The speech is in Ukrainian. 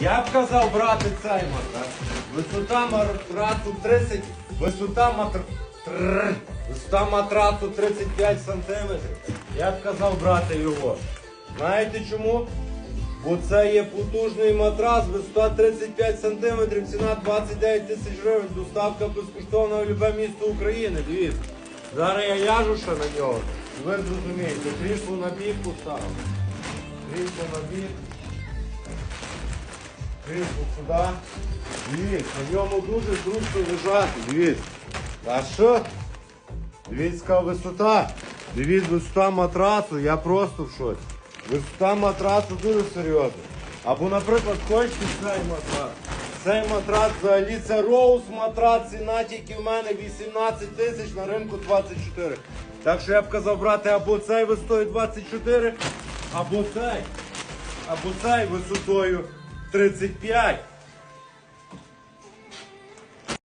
Я б казав брати цей матрас. Висота матрасу 30, висота матр... Висота матрасу 35 сантиметрів. Я б казав брати його. Знаєте чому? Бо це є потужний матрас, висота 35 сантиметрів, ціна 29 тисяч гривень, доставка безкоштовна в любе місто України. Дивіться. Зараз я ляжу ще на нього. Ви зрозумієте, крісло на бік поставив. Крісло на бік. Крісло сюди. Дивіться, на ньому дуже зручно лежати. Дивіться. А що? Дивіться, яка висота. Дивіться, висота матрасу, я просто в шоці. Висота матрасу дуже серйозна. Або, наприклад, хочете цей матрас. Цей матрас взагалі це роуз матрас, ціна тільки в мене 18 тисяч на ринку 24. Так що я б казав брати або цей висотою 24, або цей. Або цей висотою 35.